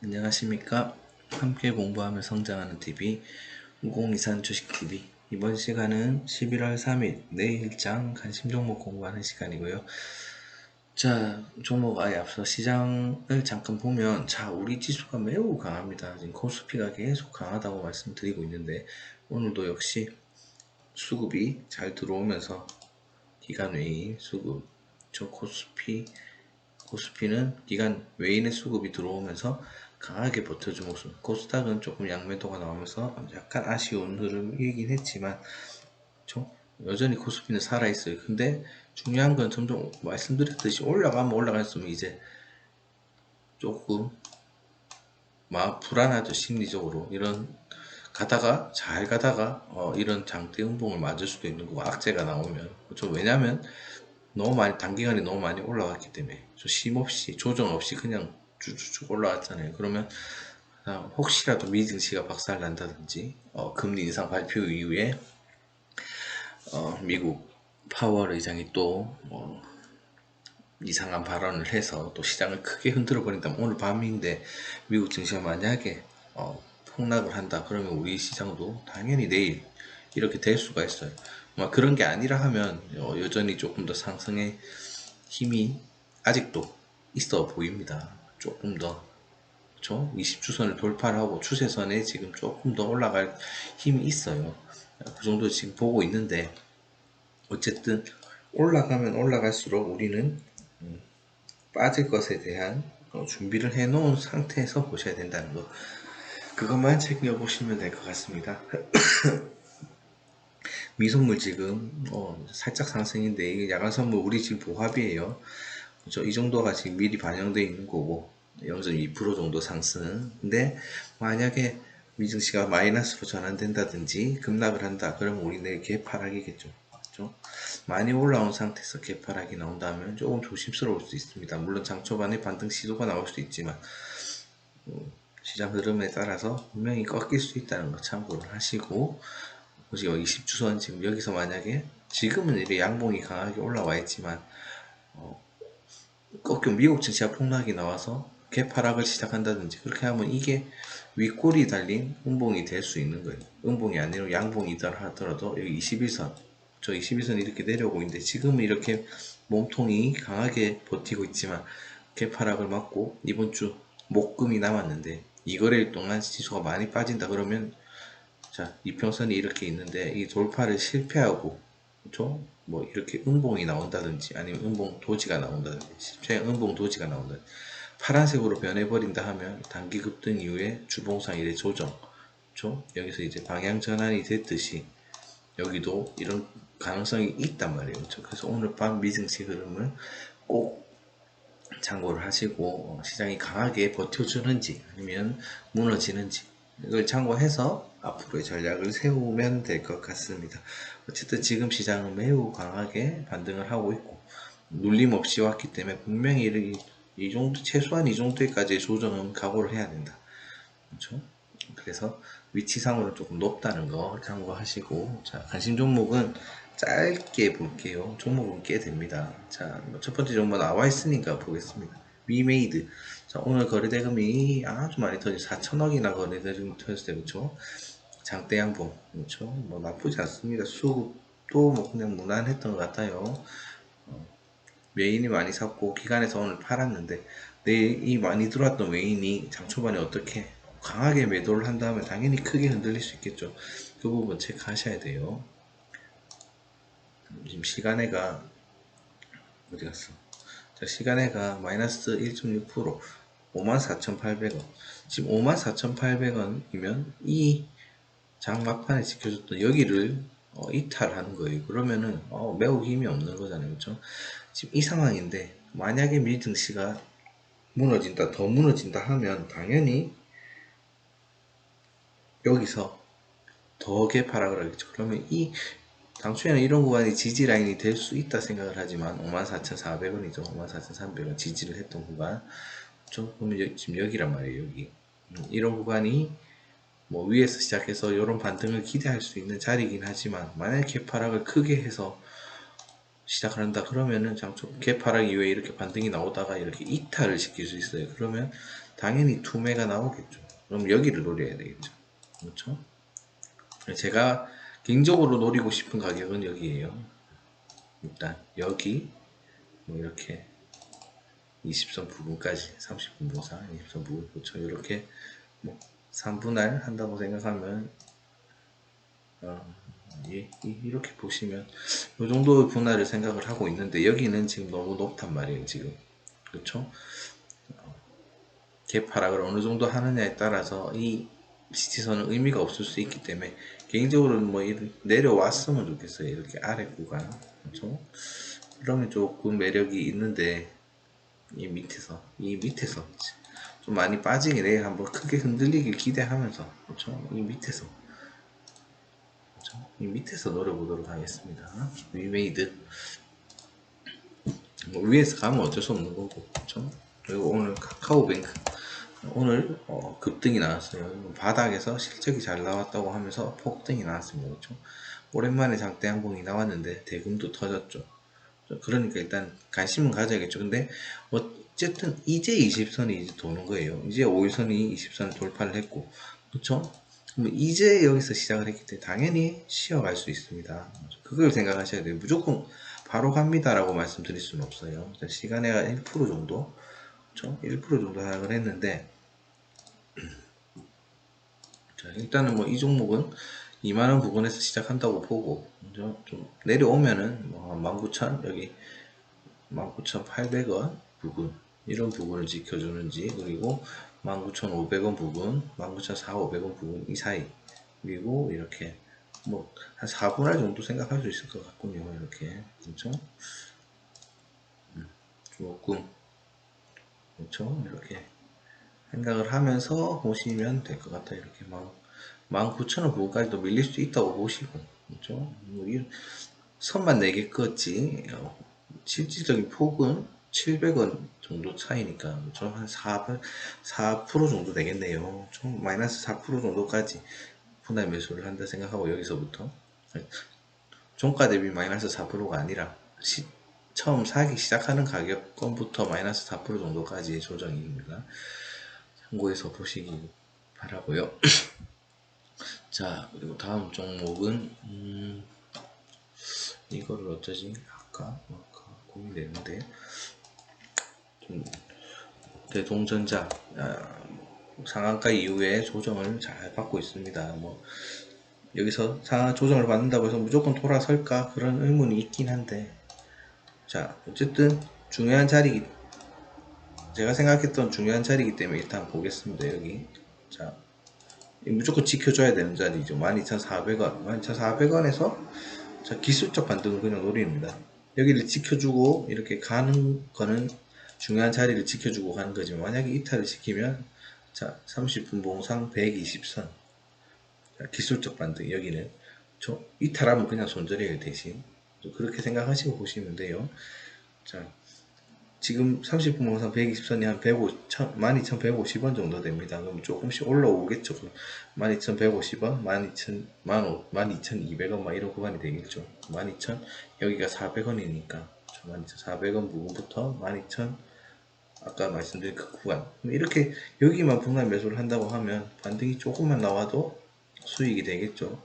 안녕하십니까. 함께 공부하며 성장하는 TV 무공이산 주식TV 이번 시간은 11월 3일 내일장 관심 종목 공부하는 시간이고요. 자 종목 아예 앞서 시장을 잠깐 보면 자 우리 지수가 매우 강합니다. 지금 코스피가 계속 강하다고 말씀드리고 있는데 오늘도 역시 수급이 잘 들어오면서 기간 외인 수급 저 코스피 코스피는 기간 외인의 수급이 들어오면서 강하게 버텨준 모습. 코스닥은 조금 양매도가 나오면서 약간 아쉬운 흐름이긴 했지만 좀 여전히 코스피는 살아있어요. 근데 중요한 건 점점 말씀드렸듯이 올라가면 올라갈수록 이제 조금 막 불안하죠 심리적으로 이런 가다가 잘 가다가 어, 이런 장대 음봉을 맞을 수도 있는 거고 악재가 나오면 좀 왜냐면 너무 많이 단기간에 너무 많이 올라갔기 때문에 쉼 없이 조정 없이 그냥 쭉쭉쭉 올라왔잖아요. 그러면 혹시라도 미증시가 박살난다든지 어, 금리 인상 발표 이후에 어, 미국 파월 의장이 또 어, 이상한 발언을 해서 또 시장을 크게 흔들어 버린다면 오늘 밤인데 미국 증시가 만약에 어, 폭락을 한다 그러면 우리 시장도 당연히 내일 이렇게 될 수가 있어요. 뭐 그런 게 아니라 하면 어, 여전히 조금 더 상승의 힘이 아직도 있어 보입니다. 조금 더 그렇죠? 20주선을 돌파하고 추세선에 지금 조금 더 올라갈 힘이 있어요. 그 정도 지금 보고 있는데 어쨌든 올라가면 올라갈수록 우리는 음, 빠질 것에 대한 어, 준비를 해 놓은 상태에서 보셔야 된다는 거 그것만 챙겨 보시면 될 것 같습니다. 미선물 지금 어, 살짝 상승인데 이게 야간 선물 우리 지금 보합이에요. 그렇죠? 이 정도가 지금 미리 반영되어 있는 거고 0.2% 정도 상승. 근데 만약에 미증시가 마이너스로 전환된다든지 급락을 한다. 그러면 우리 내일 개파락이겠죠. 그렇죠? 많이 올라온 상태에서 개파락이 나온다면 조금 조심스러울 수 있습니다. 물론 장 초반에 반등 시도가 나올 수도 있지만 어, 시장 흐름에 따라서 분명히 꺾일 수 있다는 거 참고를 하시고 지금 20주선 지금 여기서 만약에 지금은 이렇게 양봉이 강하게 올라와 있지만 어, 꺾여 미국 증시가 폭락이 나와서 개파락을 시작한다든지 그렇게 하면 이게 윗골이 달린 음봉이 될 수 있는 거예요. 음봉이 아니라 양봉이다 하더라도 여기 21선 저 21선이 이렇게 내려오고 있는데 지금은 이렇게 몸통이 강하게 버티고 있지만 개파락을 맞고 이번 주 목금이 남았는데 이거래일 동안 지수가 많이 빠진다 그러면 자 이평선이 이렇게 있는데 이 돌파를 실패하고 그렇죠? 뭐 이렇게 음봉이 나온다든지 아니면 음봉 도지가 나온다든지 실패 음봉 도지가 나온다든지 파란색으로 변해버린다 하면 단기 급등 이후에 주봉상 일의 조정 그렇죠? 여기서 이제 방향 전환이 됐듯이 여기도 이런 가능성이 있단 말이에요 그렇죠? 그래서 오늘 밤 미증시 흐름을 꼭 참고를 하시고 어, 시장이 강하게 버텨주는지 아니면 무너지는지 이걸 참고해서 앞으로의 전략을 세우면 될 것 같습니다. 어쨌든 지금 시장은 매우 강하게 반등을 하고 있고 눌림 없이 왔기 때문에 분명히 이, 이 정도 최소한 이 정도까지의 조정은 각오를 해야 된다. 그렇죠? 그래서 위치상으로 조금 높다는 거 참고하시고 자 관심 종목은 짧게 볼게요. 종목은 꽤 됩니다. 자, 뭐첫 번째 종목 나와 있으니까 보겠습니다. 위메이드. 자, 오늘 거래대금이 아주 많이 터지 4천억이나 거래대금 터졌어요. 그렇죠? 장대 양봉. 그렇죠? 뭐 나쁘지 않습니다. 수급도 뭐 그냥 무난했던 것 같아요. 어, 메인이 많이 샀고 기간에서 오늘 팔았는데 내일 이 많이 들어왔던 메인이 장 초반에 어떻게 강하게 매도를 한다면 당연히 크게 흔들릴 수 있겠죠. 그 부분 체크하셔야 돼요. 지금 시간에가 어디 갔어? 자, 시간에가 마이너스 1.6% 54,800원 지금 54,800원이면 이 장 막판에 지켜줬던 여기를 어, 이탈하는 거예요 그러면은 어, 매우 힘이 없는 거잖아요 그렇죠? 지금 이 상황인데 만약에 미증시가 무너진다 더 무너진다 하면 당연히 여기서 더 개파락을 하겠죠 그러면 이 당초에는 이런 구간이 지지 라인이 될 수 있다 생각을 하지만 54,400원이죠. 54,300원 지지를 했던 구간. 저 그러면 지금 여기란 말이에요. 여기 음, 이런 구간이 뭐 위에서 시작해서 이런 반등을 기대할 수 있는 자리이긴 하지만 만약 개파락을 크게 해서 시작을 한다 그러면은 장초 개파락 이후에 이렇게 반등이 나오다가 이렇게 이탈을 시킬 수 있어요. 그러면 당연히 투매가 나오겠죠. 그럼 여기를 노려야 되겠죠. 그렇죠? 제가 개인적으로 노리고 싶은 가격은 여기에요. 일단 여기 뭐 이렇게 20선 부분까지 30분 보상 20선 부분. 그렇죠. 이렇게 뭐 3분할 한다고 생각하면 어, 예, 이, 렇게 보시면 이 정도 분할을 생각을 하고 있는데 여기는 지금 너무 높단 말이에요 지금. 그렇죠? 개파락을 어느 정도 하느냐에 따라서 이 시티선은 의미가 없을 수 있기 때문에 개인적으로는 뭐 내려왔으면 좋겠어요. 이렇게 아래 구간. 그렇죠? 그러면 조금 매력이 있는데 이 밑에서 이 밑에서 좀 많이 빠지게 내 한번 크게 흔들리길 기대하면서 그렇죠 이 밑에서 이 밑에서 노려보도록 하겠습니다. 위메이드 뭐 위에서 가면 어쩔 수 없는 거고 그렇죠? 그리고 오늘 카카오뱅크 오늘 어, 급등이 나왔어요. 바닥에서 실적이 잘 나왔다고 하면서 폭등이 나왔습니다. 그렇죠? 오랜만에 장대 항봉이 나왔는데 대금도 터졌죠. 그러니까 일단 관심은 가져야겠죠. 근데 어쨌든 이제 20선이 이제 도는 거예요. 이제 5일선이 20선을 돌파를 했고 그렇죠? 이제 여기서 시작을 했기 때문에 당연히 쉬어갈 수 있습니다. 그걸 생각하셔야 돼요. 무조건 바로 갑니다라고 말씀드릴 수는 없어요. 시간에가 1% 정도, 그렇죠? 1% 정도 하락을 했는데, 자, 일단은 뭐 이 종목은 2만원 부분에서 시작한다고 보고? 좀 내려오면은 뭐 19,000 여기 19,800원 부분 이런 부분을 지켜주는지 그리고 19,500원 부분, 19,400원 부분 이 사이. 그리고 이렇게 뭐 한 4분할 정도 생각할 수 있을 것 같군요 이렇게. 그렇죠? 음, 조금. 그렇죠? 이렇게 생각을 하면서 보시면 될 것 같아요 이렇게 막 19,000원 부분까지도 밀릴 수 있다고 보시고 그렇죠 뭐 선만 4개 껐지 어, 실질적인 폭은 700원 정도 차이니까 좀한 4, 4% 정도 되겠네요. 좀 마이너스 4% 정도까지 분할 매수를 한다 생각하고 여기서부터 종가 대비 마이너스 4%가 아니라 시, 처음 사기 시작하는 가격권부터 마이너스 4% 정도까지의 조정입니다. 참고해서 보시기 바라고요. 자 그리고 다음 종목은 음, 이거를 어쩌지? 아까, 고민되는데 대동전자 아, 상한가 이후에 조정을 잘 받고 있습니다. 뭐 여기서 상한 조정을 받는다고 해서 무조건 돌아설까 그런 의문이 있긴 한데 자 어쨌든 중요한 자리 제가 생각했던 중요한 자리이기 때문에 일단 보겠습니다 여기 자 무조건 지켜줘야 되는 자리죠. 12,400원. 12,400원에서 자 기술적 반등을 그냥 노립니다. 여기를 지켜주고 이렇게 가는 거는 중요한 자리를 지켜주고 가는 거지만 만약에 이탈을 시키면 자 30분 봉상 120선. 자, 기술적 반등. 여기는 저 이탈하면 그냥 손절해요 대신. 그렇게 생각하시고 보시면 돼요. 자 지금 30분 봉상 120선이 한 105, 12,150원 정도 됩니다. 그럼 조금씩 올라오겠죠. 12,150원, 12,000, 12,200원 막 이런 구간이 되겠죠. 12,000 여기가 400원이니까 12,400원 부분부터 12,000 아까 말씀드린 그 구간 이렇게 여기만 분할 매수를 한다고 하면 반등이 조금만 나와도 수익이 되겠죠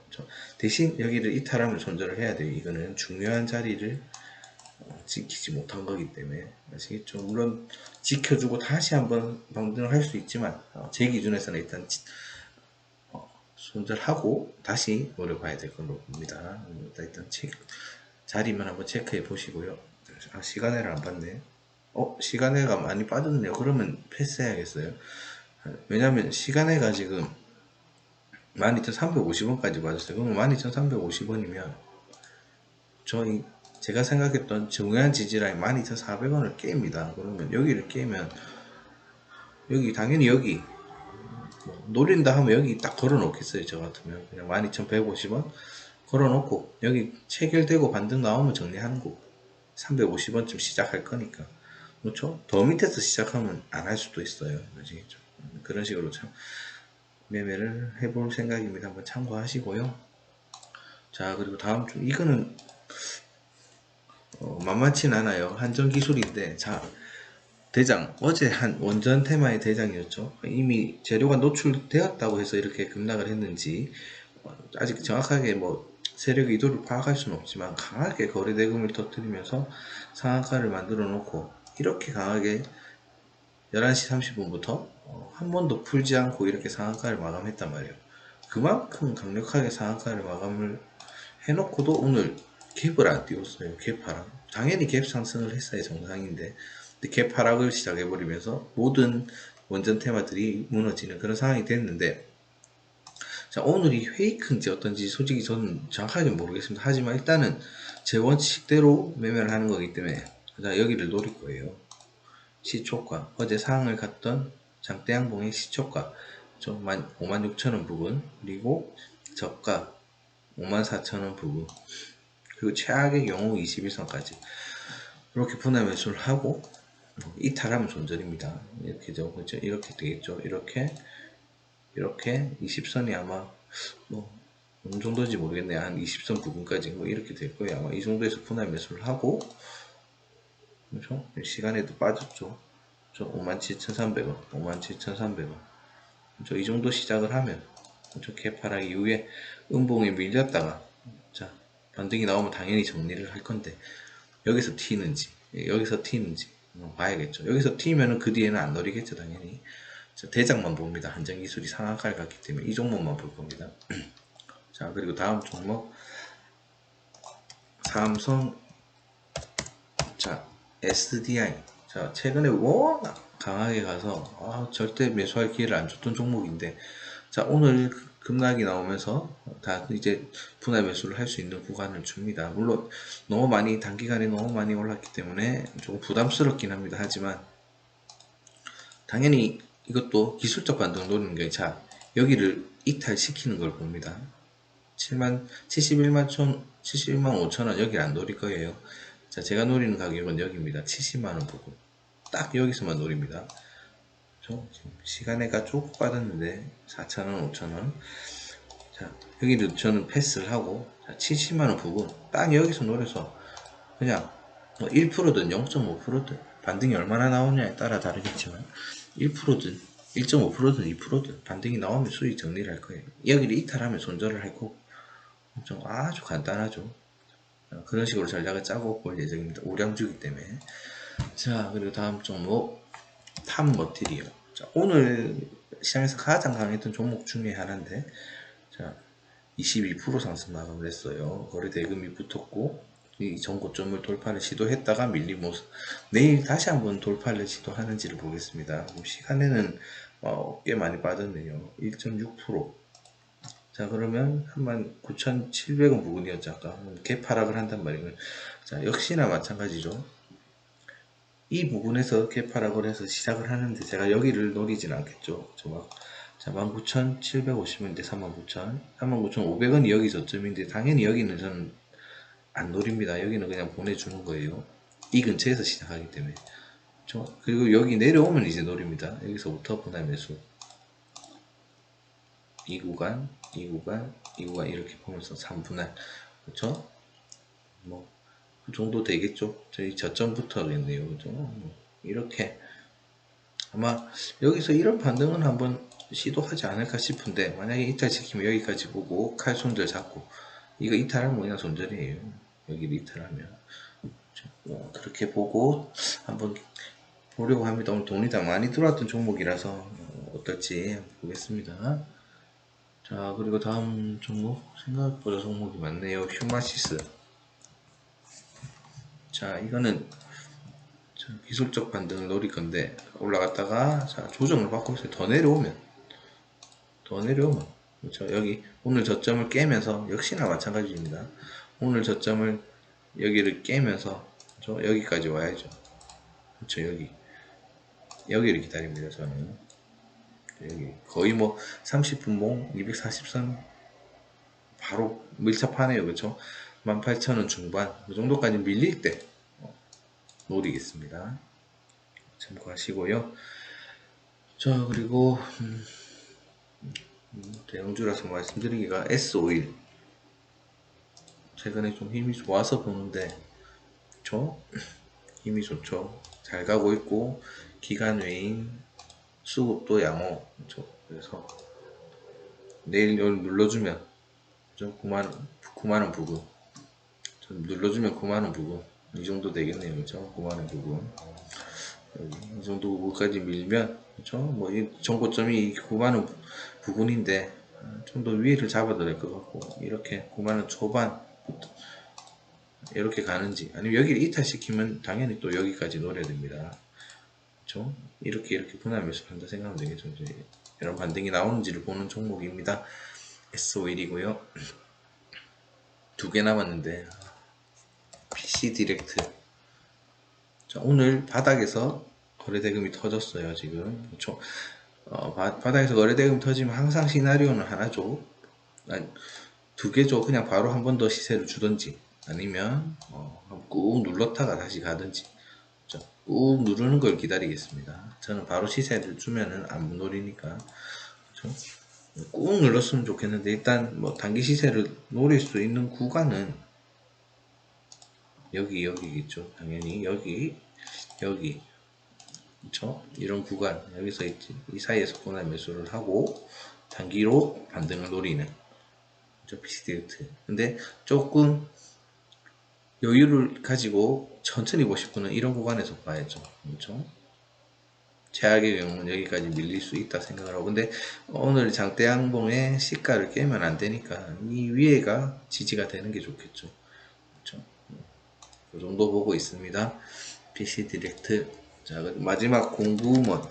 대신 여기를 이탈하면 손절을 해야 돼요 이거는 중요한 자리를 어, 지키지 못한 거기 때문에 아시겠죠? 물론 지켜주고 다시 한번 반등을 할 수 있지만 어, 제 기준에서는 일단 어, 손절하고 다시 노려봐야 될 걸로 봅니다. 일단 체크, 자리만 한번 체크해 보시고요. 아, 시간을 안 봤네. 어 시간에가 많이 빠졌네요. 그러면 패스해야겠어요. 왜냐면 시간에가 지금 12,350원까지 빠졌어요. 그러면 12,350원이면 저희 제가 생각했던 중요한 지지라인 12,400원을 깹니다 그러면 여기를 깨면 여기 당연히 여기 뭐 노린다 하면 여기 딱 걸어 놓겠어요 저 같으면 그냥 12,150원 걸어 놓고 여기 체결되고 반등 나오면 정리하는 거고 350원쯤 시작할 거니까 그렇죠? 더 밑에서 시작하면 안 할 수도 있어요. 아시겠죠? 그런 식으로 참 매매를 해볼 생각입니다. 한번 참고하시고요. 자 그리고 다음 주 이거는 어, 만만치 않아요. 한정 기술인데 자 대장 어제 한 원전 테마의 대장이었죠. 이미 재료가 노출되었다고 해서 이렇게 급락을 했는지 어, 아직 정확하게 뭐 세력 이도를 파악할 수는 없지만 강하게 거래 대금을 터뜨리면서 상한가를 만들어 놓고 이렇게 강하게 11시 30분부터 한 번도 풀지 않고 이렇게 상한가를 마감했단 말이에요. 그만큼 강력하게 상한가를 마감을 해놓고도 오늘 갭을 안 띄웠어요. 갭 하락. 당연히 갭 상승을 했어야 정상인데 갭 하락을 시작해버리면서 모든 원전 테마들이 무너지는 그런 상황이 됐는데 자 오늘이 페이크인지 어떤지 솔직히 저는 정확하게 모르겠습니다. 하지만 일단은 제 원칙대로 매매를 하는 거기 때문에 자 여기를 노릴 거예요. 시초가 어제 상황을 갔던 장대양봉의 시초가 좀 56,000원 부분 그리고 저가 54,000원 부분 그리고 최악의 경우 21선까지 이렇게 분할 매수를 하고 이탈하면 손절입니다. 이렇게죠. 그죠? 이렇게 되겠죠. 이렇게 이렇게 20선이 아마 뭐 어느 정도인지 모르겠네요. 한 20선 부분까지 뭐 이렇게 될 거예요. 아마 이 정도에서 분할 매수를 하고 그렇죠? 시간에도 빠졌죠. 저 57,300원, 57,300원. 그렇죠? 이 정도 시작을 하면 그렇죠? 개파락 이후에 음봉에 밀렸다가 자 반등이 나오면 당연히 정리를 할 건데 여기서 튀는지 여기서 튀는지 봐야겠죠. 여기서 튀면은 그 뒤에는 안 노리겠죠 당연히. 자, 대장만 봅니다. 한정 기술이 상한가를 갔기 때문에 이 종목만 볼 겁니다. 자 그리고 다음 종목 삼성 자 SDI 자 최근에 워낙 강하게 가서 아, 절대 매수할 기회를 안 줬던 종목인데 자 오늘 급락이 나오면서 다 이제 분할 매수를 할 수 있는 구간을 줍니다. 물론 너무 많이 단기간에 너무 많이 올랐기 때문에 조금 부담스럽긴 합니다. 하지만 당연히 이것도 기술적 반등을 노리는 게 자 여기를 이탈시키는 걸 봅니다. 7만 71만 천 71만 5천 원 여기 안 노릴 거예요. 자 제가 노리는 가격은 여기입니다. 70만 원 부분 딱 여기서만 노립니다. 저 시간에가 조금 빠졌는데 4,000원, 5,000원. 자, 여기도 저는 패스를 하고 자, 70만원 부분 딱 여기서 노려서 그냥 뭐 1%든 0.5%든 반등이 얼마나 나오냐에 따라 다르겠지만 1%든 1.5%든 2%든 반등이 나오면 수익 정리를 할 거예요. 여기를 이탈하면 손절을 할 거고 좀 아주 간단하죠. 그런 식으로 전략을 짜고 볼 예정입니다. 우량주기 때문에. 자, 그리고 다음 종목 탑 머티리얼. 자, 오늘 시장에서 가장 강했던 종목 중에 하나인데, 자, 22% 상승 마감을 했어요. 거래 대금이 붙었고, 이 전고점을 돌파를 시도했다가 밀린 모습. 내일 다시 한번 돌파를 시도하는지를 보겠습니다. 시간에는 어, 꽤 많이 빠졌네요. 1.6%. 자, 그러면 39,700원 부분이었죠. 아까 개파락을 한단 말이에요. 자, 역시나 마찬가지죠. 이 부분에서 개파락을 해서 시작을 하는데 제가 여기를 노리진 않겠죠. 저막 자, 19,750원인데 39,000, 39,500원이 여기 저점인데 당연히 여기는 저는 안 노립니다. 여기는 그냥 보내주는 거예요. 이 근처에서 시작하기 때문에. 저 그리고 여기 내려오면 이제 노립니다. 여기서부터 분할 매수. 이 구간, 이 구간, 이 구간 이렇게 보면서 3분할. 그렇죠? 뭐그 정도 되겠죠. 저희 저점부터겠네요. 그죠? 이렇게 아마 여기서 이런 반등은 한번 시도하지 않을까 싶은데 만약에 이탈시키면 여기까지 보고 칼 손절 잡고 이거 이탈하면 그냥 손절이에요. 여기를 이탈하면 뭐 그렇게 보고 한번 보려고 합니다. 오늘 돈이 다 많이 들어왔던 종목이라서 어떨지 보겠습니다. 자 그리고 다음 종목 생각보다 종목이 많네요. 휴마시스 자 이거는 기술적 반등을 노릴 건데 올라갔다가 자 조정을 받고 있어요. 더 내려오면. 더 내려오면. 그렇죠? 여기 오늘 저점을 깨면서 역시나 마찬가지입니다. 오늘 저점을 여기를 깨면서 그렇죠? 여기까지 와야죠. 그렇죠? 여기. 여기를 기다립니다 저는. 여기. 거의 뭐 30분봉 240선 바로 밀접하네요. 그렇죠 18,000원 중반 그 정도까지 밀릴 때 어, 노리겠습니다. 참고하시고요. 자 그리고 음, 음, 대형주라서 말씀드리기가 S 오일 최근에 좀 힘이 좋아서 보는데 그쵸? 힘이 좋죠. 잘 가고 있고 기간 외인 수급도 양호. 그쵸? 그래서 내일 여기 눌러주면 그죠? 9만 9만 원 부근. 좀 눌러주면 9만 원 부근. 이 정도 되겠네요. 그죠? 9만 원 부근. 여기 이 정도 부분까지 밀면 그쵸? 뭐이 정고점이 9만 원 부근인데 좀 더 위를 잡아도 될 것 같고 이렇게 9만 원 초반 이렇게 가는지 아니면 여기를 이탈시키면 당연히 또 여기까지 노려야 됩니다. 그렇죠? 이렇게 이렇게 분할 매수한다 생각하면 되겠죠. 이제 이런 반등이 나오는지를 보는 종목입니다. S51이고요. 두 개 남았는데 PC 디렉트 자, 오늘 바닥에서 거래대금이 터졌어요. 지금 그렇죠? 어, 바, 바닥에서 거래대금 터지면 항상 시나리오는 하나죠. 두 개죠. 그냥 바로 한 번 더 시세를 주든지 아니면 어, 꾹 눌렀다가 다시 가든지 그렇죠? 꾹 누르는 걸 기다리겠습니다. 저는 바로 시세를 주면은 안 노리니까 그렇죠? 꾹 눌렀으면 좋겠는데 일단 뭐 단기 시세를 노릴 수 있는 구간은 여기 여기겠죠. 당연히 여기 여기 그렇죠? 이런 구간 여기서 있지. 이 사이에서 분할 매수를 하고 단기로 반등을 노리는 그렇죠? PCD트 근데 조금 여유를 가지고 천천히 분은 이런 구간에서 봐야죠. 그렇죠? 최악의 경우는 여기까지 밀릴 수 있다 생각을 하고 근데 오늘 장대 항봉의 시가를 깨면 안 되니까 이 위에가 지지가 되는 게 좋겠죠. 그 정도 보고 있습니다. PC 디렉트 자 마지막 공부먼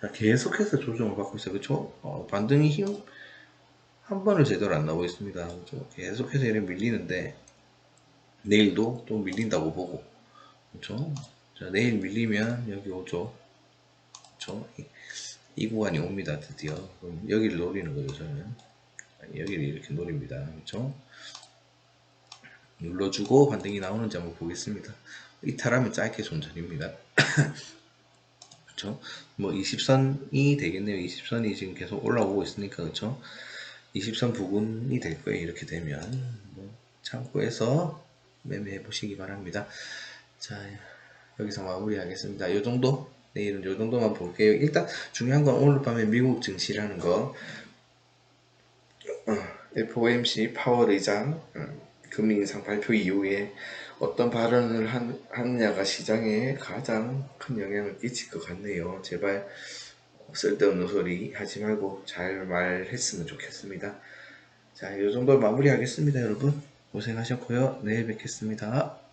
자, 계속해서 조정을 받고 있어요. 그렇죠? 어, 반등이 힘 한 번을 제대로 안 나오고 있습니다. 그렇죠? 계속해서 이렇게 밀리는데 내일도 또 밀린다고 보고 그렇죠? 자, 내일 밀리면 여기 오죠. 그렇죠? 이, 이 구간이 옵니다. 드디어 그럼 여기를 노리는 거죠. 저는 여기를 이렇게 노립니다. 그렇죠? 눌러주고 반등이 나오는지 한번 보겠습니다. 이탈하면 짧게 손절입니다. 그렇죠? 뭐 20선이 되겠네요. 20선이 지금 계속 올라오고 있으니까 그렇죠? 20선 부근이 될 거예요. 이렇게 되면 뭐 참고해서 매매해 보시기 바랍니다. 자, 여기서 마무리하겠습니다. 이 정도? 내일은 이 정도만 볼게요. 일단 중요한 건 오늘 밤에 미국 증시라는 거. 어, FOMC 파월 의장 음, 금리 인상 발표 이후에 어떤 발언을 한, 하느냐가 시장에 가장 큰 영향을 끼칠 것 같네요. 제발 쓸데없는 소리 하지 말고 잘 말했으면 좋겠습니다. 자, 이 정도 마무리하겠습니다, 여러분. 고생하셨고요. 내일 뵙겠습니다.